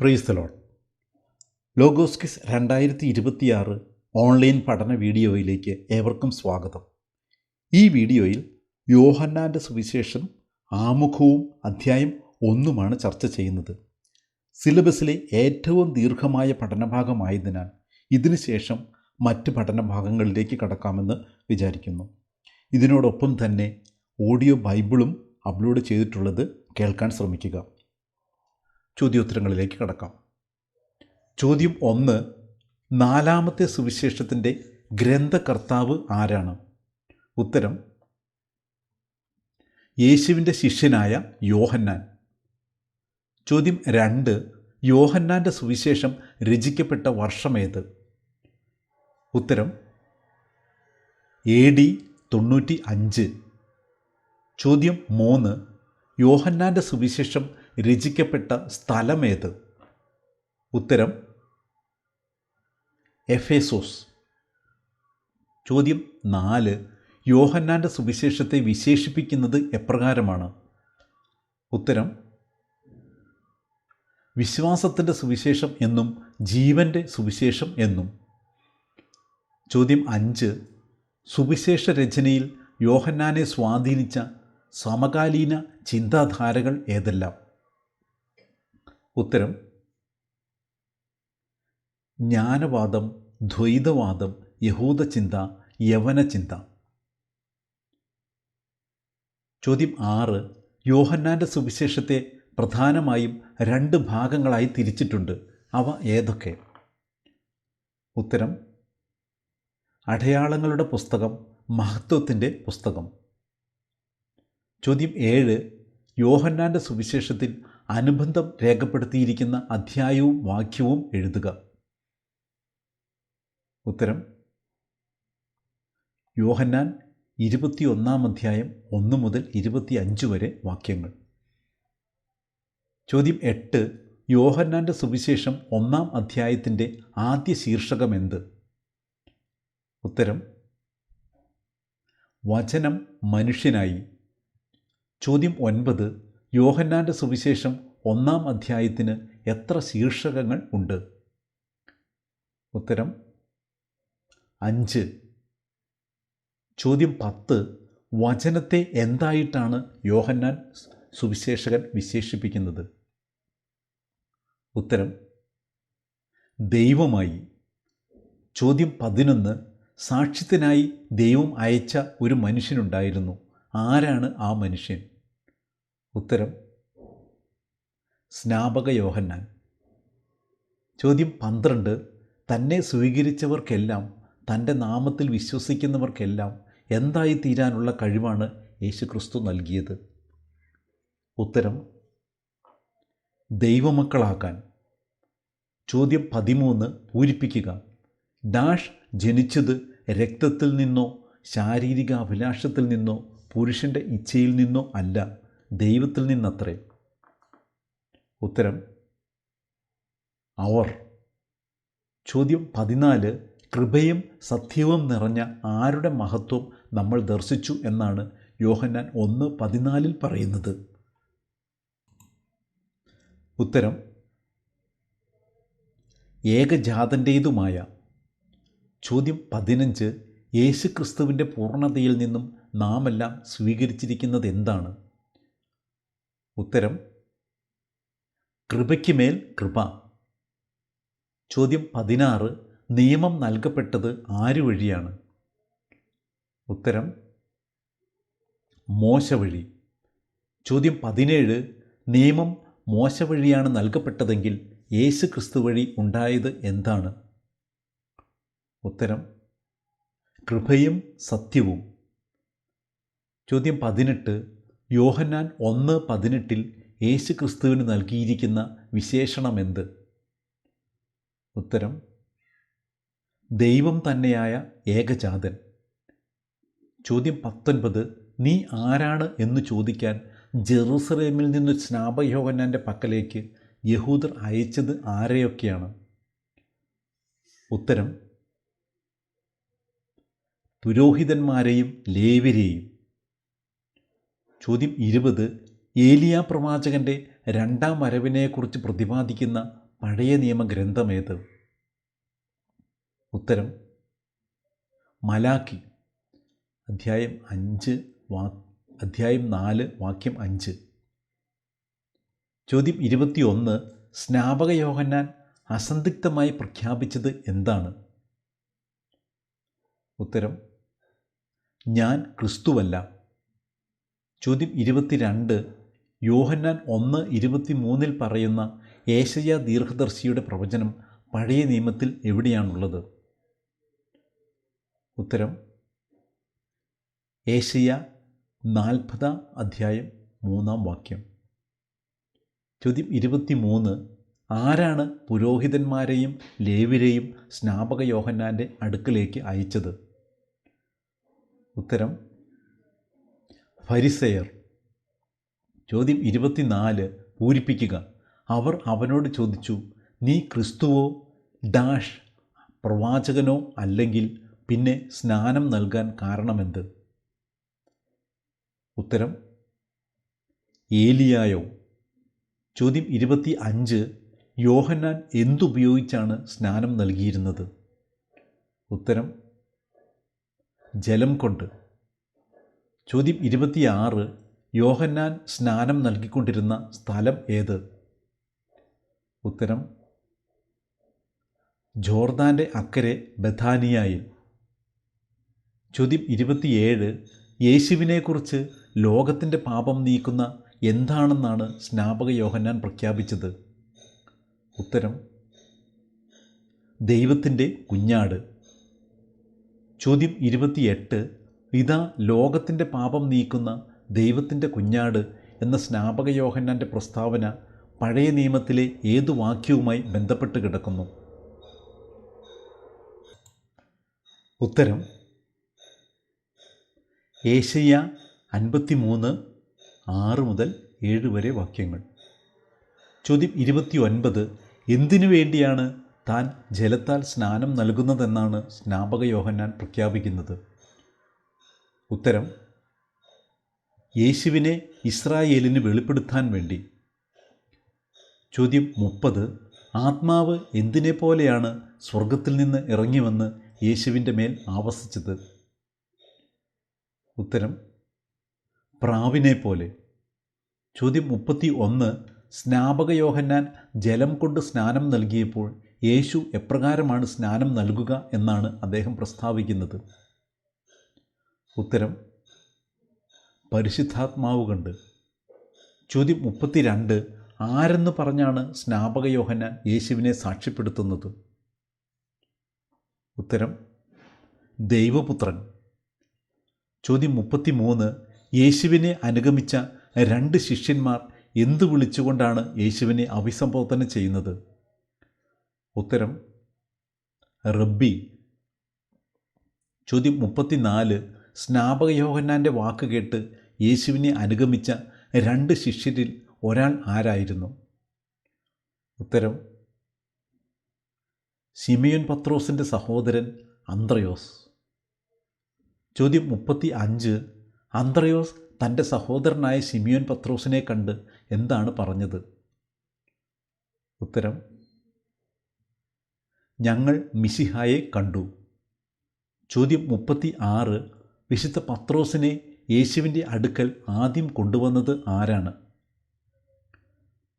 പ്രീസ് the ലോഗോസ്കിസ് രണ്ടായിരത്തി ഇരുപത്തിയാറ് online പഠന വീഡിയോയിലേക്ക് ഏവർക്കും സ്വാഗതം. ഈ വീഡിയോയിൽ യോഹന്നാന്റെ സുവിശേഷം ആമുഖവും അധ്യായം ഒന്നുമാണ് ചർച്ച ചെയ്യുന്നത്. സിലബസിലെ ഏറ്റവും ദീർഘമായ പഠനഭാഗമായതിനാൽ ഇതിനുശേഷം മറ്റ് പഠനഭാഗങ്ങളിലേക്ക് കടക്കാമെന്ന് വിചാരിക്കുന്നു. ഇതിനോടൊപ്പം തന്നെ ഓഡിയോ ബൈബിളും അപ്ലോഡ് ചെയ്തിട്ടുള്ളത് കേൾക്കാൻ ശ്രമിക്കുക. ചോദ്യോത്തരങ്ങളിലേക്ക് കടക്കാം. ചോദ്യം ഒന്ന് നാലാമത്തെ സുവിശേഷത്തിന്റെ ഗ്രന്ഥകർത്താവ് ആരാണ്? ഉത്തരം യേശുവിന്റെ ശിഷ്യനായ യോഹന്നാൻ. ചോദ്യം രണ്ട് യോഹന്നാന്റെ സുവിശേഷം രചിക്കപ്പെട്ട വർഷമേത് ഉത്തരം എ ഡി തൊണ്ണൂറ്റി അഞ്ച്. ചോദ്യം മൂന്ന് യോഹന്നാന്റെ സുവിശേഷം രചിക്കപ്പെട്ട സ്ഥലമേത്? ഉത്തരം എഫേസോസ്. ചോദ്യം നാല്. യോഹന്നാന്റെ സുവിശേഷത്തെ വിശേഷിപ്പിക്കുന്നത് എപ്രകാരമാണ്? ഉത്തരം വിശ്വാസത്തിന്റെ സുവിശേഷം എന്നും ജീവന്റെ സുവിശേഷം എന്നും. ചോദ്യം അഞ്ച്. സുവിശേഷ രചനയിൽ യോഹന്നാനെ സ്വാധീനിച്ച സമകാലീന ചിന്താധാരകൾ ഏതെല്ലാം? ഉത്തരം ജ്ഞാനവാദം ദ്വൈതവാദം യഹൂദചിന്ത യവനചിന്ത. ചോദ്യം ആറ് യോഹന്നാന്റെ സുവിശേഷത്തെ പ്രധാനമായും രണ്ട് ഭാഗങ്ങളായി തിരിച്ചിട്ടുണ്ട്. അവ ഏതൊക്കെ? ഉത്തരം അടയാളങ്ങളുടെ പുസ്തകം മഹത്വത്തിന്റെ പുസ്തകം. ചോദ്യം ഏഴ് യോഹന്നാന്റെ സുവിശേഷത്തിൽ അനുബന്ധം രേഖപ്പെടുത്തിയിരിക്കുന്ന അധ്യായവും വാക്യവും എഴുതുക. ഉത്തരം യോഹന്നാൻ ഇരുപത്തിയൊന്നാം അധ്യായം ഒന്ന് മുതൽ ഇരുപത്തി അഞ്ച് വരെ വാക്യങ്ങൾ. ചോദ്യം എട്ട് യോഹന്നാന്റെ സുവിശേഷം ഒന്നാം അധ്യായത്തിന്റെ ആദ്യ ശീർഷകം എന്ത്? ഉത്തരം വചനം മനുഷ്യനായി. ചോദ്യം ഒൻപത് യോഹന്നാന്റെ സുവിശേഷം ഒന്നാം അധ്യായത്തിന് എത്ര ശീർഷകങ്ങൾ ഉണ്ട്? ഉത്തരം അഞ്ച്. ചോദ്യം പത്ത്. വചനത്തെ എന്തായിട്ടാണ് യോഹന്നാൻ സുവിശേഷകൻ വിശേഷിപ്പിക്കുന്നത്? ഉത്തരം ദൈവമായി. ചോദ്യം പതിനൊന്ന്. സാക്ഷ്യത്തിനായി ദൈവം അയച്ച ഒരു മനുഷ്യനുണ്ടായിരുന്നു. ആരാണ് ആ മനുഷ്യൻ? ഉത്തരം സ്നാപക യോഹന്നാൻ. ചോദ്യം പന്ത്രണ്ട് തന്നെ സ്വീകരിച്ചവർക്കെല്ലാം തന്റെ നാമത്തിൽ വിശ്വസിക്കുന്നവർക്കെല്ലാം എന്തായി തീരാനുള്ള കഴിവാണ് യേശുക്രിസ്തു നൽകിയത്? ഉത്തരം ദൈവമക്കളാക്കാൻ. ചോദ്യം പതിമൂന്ന് പൂരിപ്പിക്കുക ഡാഷ് ജനിച്ചത് രക്തത്തിൽ നിന്നോ ശാരീരിക അഭിലാഷത്തിൽ നിന്നോ പുരുഷന്റെ ഇച്ഛയിൽ നിന്നോ അല്ല ദൈവത്തിൽ നിന്നത്രേ. ഉത്തരം അവർ. ചോദ്യം പതിനാല് കൃപയും സത്യവും നിറഞ്ഞ ആരുടെ മഹത്വം നമ്മൾ ദർശിച്ചു എന്നാണ് യോഹന്നാൻ ഒന്ന് പതിനാലിൽ പറയുന്നത്. ഉത്തരം ഏകജാതന്റേതുമായ ചോദ്യം പതിനഞ്ച് യേശുക്രിസ്തുവിന്റെ പൂർണതയിൽ നിന്നും നാമെല്ലാം സ്വീകരിച്ചിരിക്കുന്നത് എന്താണ് ഉത്തരം കൃപയ്ക്ക് മേൽ കൃപ. ചോദ്യം പതിനാറ് നിയമം നൽകപ്പെട്ടത് ആര് വഴിയാണ്? ഉത്തരം മോശ വഴി. ചോദ്യം പതിനേഴ് നിയമം മോശ വഴിയാണ് നൽകപ്പെട്ടതെങ്കിൽ യേശു ക്രിസ്തു വഴി ഉണ്ടായത് എന്താണ്? ഉത്തരം കൃപയും സത്യവും. ചോദ്യം പതിനെട്ട് യോഹന്നാൻ ഒന്ന് പതിനെട്ടിൽ യേശു ക്രിസ്തുവിന് നൽകിയിരിക്കുന്ന വിശേഷണമെന്ത്? ഉത്തരം ദൈവം തന്നെയായ ഏകജാതൻ. ചോദ്യം പത്തൊൻപത് നീ ആരാണ് എന്ന് ചോദിക്കാൻ ജെറൂസലേമിൽ നിന്ന് സ്നാപയോഹന്നാന്റെ പക്കലേക്ക് യഹൂദർ അയച്ചത് ആരെയൊക്കെയാണ്? ഉത്തരം പുരോഹിതന്മാരെയും ലേവരെയും ചോദ്യം ഇരുപത് ഏലിയ പ്രവാചകന്റെ രണ്ടാം വരവിനെക്കുറിച്ച് പ്രതിപാദിക്കുന്ന പഴയ നിയമ ഗ്രന്ഥമേത് ഉത്തരം മലാക്കി അധ്യായം അഞ്ച് വാ അധ്യായം നാല് വാക്യം അഞ്ച്. ചോദ്യം ഇരുപത്തിയൊന്ന് സ്നാപക യോഹന്നാൻ അസന്ധിഗ്ധമായി പ്രഖ്യാപിച്ചത് എന്താണ്? ഉത്തരം ഞാൻ ക്രിസ്തുവല്ല. ചോദ്യം ഇരുപത്തിരണ്ട്. യോഹന്നാൻ ഒന്ന് ഇരുപത്തി മൂന്നിൽ പറയുന്ന ഏഷയ ദീർഘദർശിയുടെ പ്രവചനം പഴയ നിയമത്തിൽ എവിടെയാണുള്ളത്? ഉത്തരം ഏഷയ നാൽപ്പതാം അധ്യായം മൂന്നാം വാക്യം. ചോദ്യം ഇരുപത്തി മൂന്ന് ആരാണ് പുരോഹിതന്മാരെയും ലേവിരെയും സ്നാപക യോഹന്നാന്റെ അടുക്കലേക്ക് അയച്ചത്? ഉത്തരം ഫരിസയർ. ചോദ്യം ഇരുപത്തിനാല്. പൂരിപ്പിക്കുക. അവർ അവനോട് ചോദിച്ചു നീ ക്രിസ്തുവോ ഡാഷ് പ്രവാചകനോ അല്ലെങ്കിൽ പിന്നെ സ്നാനം നൽകാൻ കാരണമെന്ത്? ഉത്തരം ഏലിയായോ. ചോദ്യം ഇരുപത്തി അഞ്ച് യോഹന്നാൻ എന്തുപയോഗിച്ചാണ് സ്നാനം നൽകിയിരുന്നത്? ഉത്തരം ജലം കൊണ്ട്. ചോദ്യം ഇരുപത്തിയാറ്. യോഹന്നാൻ സ്നാനം നൽകിക്കൊണ്ടിരുന്ന സ്ഥലം ഏത്? ഉത്തരം ജോർദാന്റെ അക്കരെ ബഥാനിയായിൽ. ചോദ്യം ഇരുപത്തിയേഴ്. യേശുവിനെക്കുറിച്ച് ലോകത്തിന്റെ പാപം നീക്കുന്ന എന്താണെന്നാണ് സ്നാപക യോഹന്നാൻ പ്രഖ്യാപിച്ചത്? ഉത്തരം ദൈവത്തിന്റെ കുഞ്ഞാട്. ചോദ്യം ഇരുപത്തിയെട്ട്. ഇതാ ലോകത്തിന്റെ പാപം നീക്കുന്ന ദൈവത്തിന്റെ കുഞ്ഞാട് എന്ന സ്നാപക യോഹന്നാന്റെ പ്രസ്താവന പഴയ നിയമത്തിലെ ഏതു വാക്യവുമായി ബന്ധപ്പെട്ട് കിടക്കുന്നു. ഉത്തരം ഏഷ്യ അൻപത്തി മൂന്ന് ആറ് മുതൽ ഏഴ് വരെ വാക്യങ്ങൾ. ചോദ്യം ഇരുപത്തി ഒൻപത് എന്തിനു വേണ്ടിയാണ് താൻ ജലത്താൽ സ്നാനം നൽകുന്നതെന്നാണ് സ്നാപക യോഹന്നാൻ പ്രഖ്യാപിക്കുന്നത്? ഉത്തരം യേശുവിനെ ഇസ്രായേലിന് വെളിപ്പെടുത്താൻ വേണ്ടി. ചോദ്യം മുപ്പത് ആത്മാവ് എന്തിനെ പോലെയാണ് സ്വർഗത്തിൽ നിന്ന് ഇറങ്ങിവന്ന് യേശുവിന്റെ മേൽ ആവസിച്ചത്? ഉത്തരം പ്രാവിനെ പോലെ. ചോദ്യം മുപ്പത്തി ഒന്ന് സ്നാപക യോഹന്നാൻ ജലം കൊണ്ട് സ്നാനം നൽകിയപ്പോൾ യേശു എപ്രകാരമാണ് സ്നാനം നൽകുക എന്നാണ് അദ്ദേഹം പ്രസ്താവിക്കുന്നത്. ഉത്തരം പരിശുദ്ധാത്മാവ് കണ്ട്. ചോദ്യം മുപ്പത്തിരണ്ട് ആരെന്ന് പറഞ്ഞാണ് സ്നാപക യോഹന്നാൻ യേശുവിനെ സാക്ഷ്യപ്പെടുത്തുന്നത്? ഉത്തരം ദൈവപുത്രൻ. ചോദ്യം മുപ്പത്തിമൂന്ന് യേശുവിനെ അനുഗമിച്ച രണ്ട് ശിഷ്യന്മാർ എന്തു വിളിച്ചുകൊണ്ടാണ് യേശുവിനെ അഭിസംബോധന ചെയ്യുന്നത്? ഉത്തരം റബ്ബി. ചോദ്യം മുപ്പത്തിനാല് സ്നാപക യോഹന്നാന്റെ വാക്ക് കേട്ട് യേശുവിനെ അനുഗമിച്ച രണ്ട് ശിഷ്യരിൽ ഒരാൾ ആരായിരുന്നു? ഉത്തരം സിമിയൻ പത്രോസിന്റെ സഹോദരൻ അന്ത്രയോസ്. ചോദ്യം മുപ്പത്തി അഞ്ച് അന്ത്രയോസ് തന്റെ സഹോദരനായ സിമിയോൻ പത്രോസിനെ കണ്ട് എന്താണ് പറഞ്ഞത്? ഉത്തരം ഞങ്ങൾ മിസിഹായെ കണ്ടു. ചോദ്യം മുപ്പത്തി ആറ് വിശുദ്ധ പത്രോസിനെ യേശുവിന്റെ അടുക്കൽ ആദ്യം കൊണ്ടുവന്നത് ആരാണ്?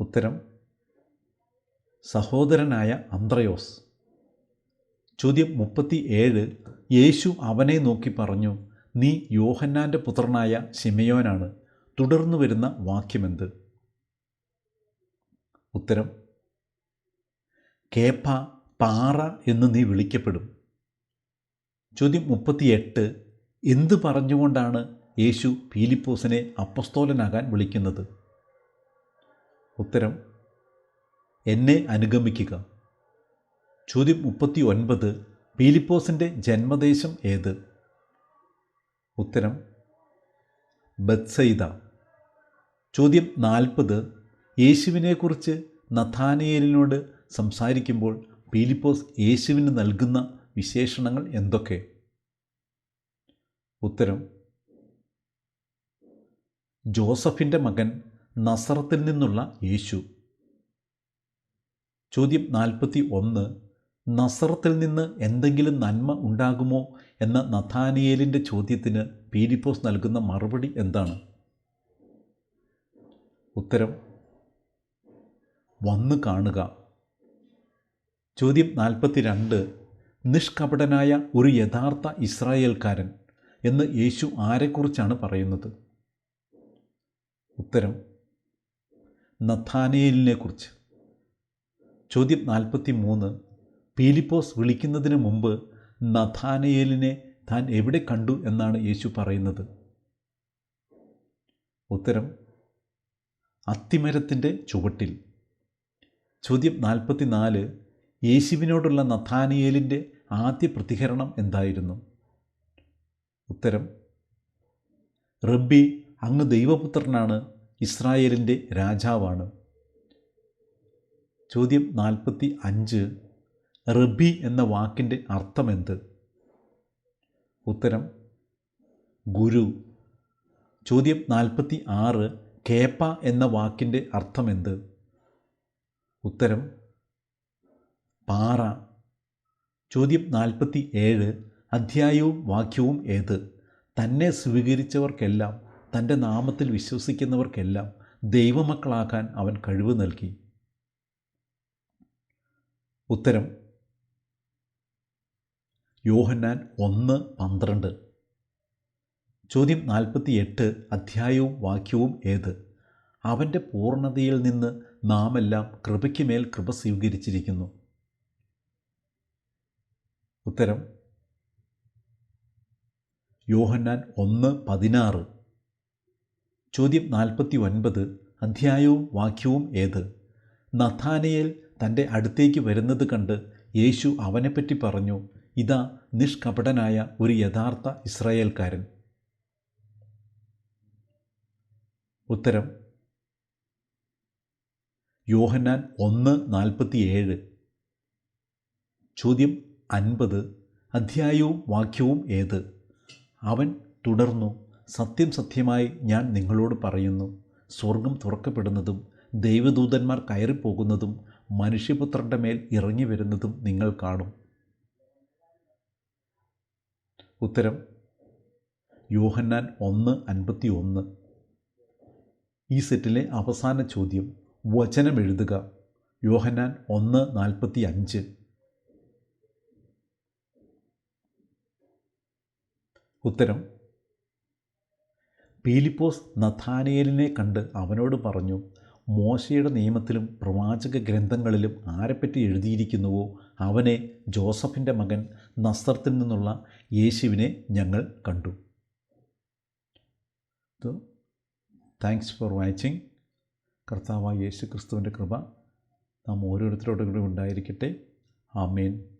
ഉത്തരം സഹോദരനായ അന്ത്രയോസ്. ചോദ്യം മുപ്പത്തി ഏഴ് യേശു അവനെ നോക്കി പറഞ്ഞു നീ യോഹന്നാന്റെ പുത്രനായ ശിമയോനാണ്. തുടർന്നു വരുന്ന വാക്യമെന്ത്? ഉത്തരം കേപ്പ പാറ എന്ന് നീ വിളിക്കപ്പെടും. ചോദ്യം മുപ്പത്തിയെട്ട് എന്ത് പറഞ്ഞുകൊണ്ടാണ് യേശു ഫീലിപ്പോസിനെ അപ്പസ്തോലനാകാൻ വിളിക്കുന്നത്? ഉത്തരം എന്നെ അനുഗമിക്കുക. ചോദ്യം മുപ്പത്തി ഒൻപത് പീലിപ്പോസിന്റെ ജന്മദേശം ഏത്? ഉത്തരം ബത്സൈദ ചോദ്യം നാൽപ്പത് യേശുവിനെക്കുറിച്ച് നഥാനിയലിനോട് സംസാരിക്കുമ്പോൾ പീലിപ്പോസ് യേശുവിന് നൽകുന്ന വിശേഷണങ്ങൾ എന്തൊക്കെ? ഉത്തരം ജോസഫിന്റെ മകൻ നസറത്തിൽ നിന്നുള്ള യേശു. ചോദ്യം നാൽപ്പത്തി ഒന്ന് നസറത്തിൽ നിന്ന് എന്തെങ്കിലും നന്മ ഉണ്ടാകുമോ എന്ന നഥാനിയേലിന്റെ ചോദ്യത്തിന് പീരിപ്പോസ് നൽകുന്ന മറുപടി എന്താണ്? ഉത്തരം വന്ന് കാണുക. ചോദ്യം നാൽപ്പത്തി രണ്ട് നിഷ്കപടനായ ഒരു യഥാർത്ഥ ഇസ്രായേൽക്കാരൻ. എന്ന് യേശു ആരെക്കുറിച്ചാണ് പറയുന്നത്? ഉത്തരം നഥാനേലിനെക്കുറിച്ച് ചോദ്യം നാൽപ്പത്തി മൂന്ന് പീലിപ്പോസ് വിളിക്കുന്നതിന് മുമ്പ് നഥാനയേലിനെ താൻ എവിടെ കണ്ടു എന്നാണ് യേശു പറയുന്നത്? ഉത്തരം അത്തിമരത്തിന്റെ ചുവട്ടിൽ. ചോദ്യം നാൽപ്പത്തി നാല് യേശുവിനോടുള്ള നഥാനിയേലിന്റെ ആദ്യ പ്രതികരണം എന്തായിരുന്നു? ഉത്തരം റബ്ബി അങ്ങ് ദൈവപുത്രനാണ് ഇസ്രായേലിന്റെ രാജാവാണ്. ചോദ്യം നാൽപ്പത്തി അഞ്ച് റബ്ബി എന്ന വാക്കിന്റെ അർത്ഥമെന്ത്? ഉത്തരം ഗുരു. ചോദ്യം നാൽപ്പത്തി ആറ് കേപ്പ എന്ന വാക്കിന്റെ അർത്ഥമെന്ത്? ഉത്തരം പാറ. ചോദ്യം നാൽപ്പത്തി ഏഴ് അധ്യായവും വാക്യവും ഏത്? തന്നെ സ്വീകരിച്ചവർക്കെല്ലാം തന്റെ നാമത്തിൽ വിശ്വസിക്കുന്നവർക്കെല്ലാം ദൈവമക്കളാക്കാൻ അവൻ കഴിവ് നൽകി. ഉത്തരം. യോഹന്നാൻ ഒന്ന് പന്ത്രണ്ട്. ചോദ്യം നാൽപ്പത്തി എട്ട് അധ്യായവും വാക്യവും ഏത്? അവന്റെ പൂർണതയിൽ നിന്ന് നാമെല്ലാം കൃപയ്ക്ക് മേൽ കൃപ സ്വീകരിച്ചിരിക്കുന്നു. ഉത്തരം. യോഹന്നാൻ ഒന്ന് പതിനാറ്. ചോദ്യം നാൽപ്പത്തി ഒൻപത് അധ്യായവും വാക്യവും ഏത്? നഥാനയേൽ തന്റെ അടുത്തേക്ക് വരുന്നത് കണ്ട് യേശു അവനെപ്പറ്റി പറഞ്ഞു ഇതാ നിഷ്കപടനായ ഒരു യഥാർത്ഥ ഇസ്രായേൽക്കാരൻ. ഉത്തരം യോഹന്നാൻ ഒന്ന് നാൽപ്പത്തിയേഴ്. ചോദ്യം അൻപത് അധ്യായവും വാക്യവും ഏത്? അവൻ തുടർന്നു സത്യം സത്യമായി ഞാൻ നിങ്ങളോട് പറയുന്നു. സ്വർഗം തുറക്കപ്പെടുന്നതും ദൈവദൂതന്മാർ കയറിപ്പോകുന്നതും മനുഷ്യപുത്രന്റെ മേൽ ഇറങ്ങി വരുന്നതും നിങ്ങൾ കാണും. ഉത്തരം യോഹന്നാൻ ഒന്ന് അൻപത്തി ഒന്ന് ഈ സെറ്റിലെ അവസാന ചോദ്യം വചനം എഴുതുക. യോഹന്നാൻ ഒന്ന് നാൽപ്പത്തി അഞ്ച് ഉത്തരം പീലിപ്പോസ് നഥാനേലിനെ കണ്ട് അവനോട് പറഞ്ഞു മോശയുടെ നിയമത്തിലും പ്രവാചക ഗ്രന്ഥങ്ങളിലും ആരെപ്പറ്റി എഴുതിയിരിക്കുന്നുവോ? അവനെ ജോസഫിന്റെ മകൻ നസ്രത്തിൽ നിന്നുള്ള യേശുവിനെ ഞങ്ങൾ കണ്ടു. Thanks for watching. കർത്താവായ യേശു ക്രിസ്തുവിന്റെ കൃപ നാം ഓരോരുത്തരോടും കൂടി ഉണ്ടായിരിക്കട്ടെ. ആമേൻ.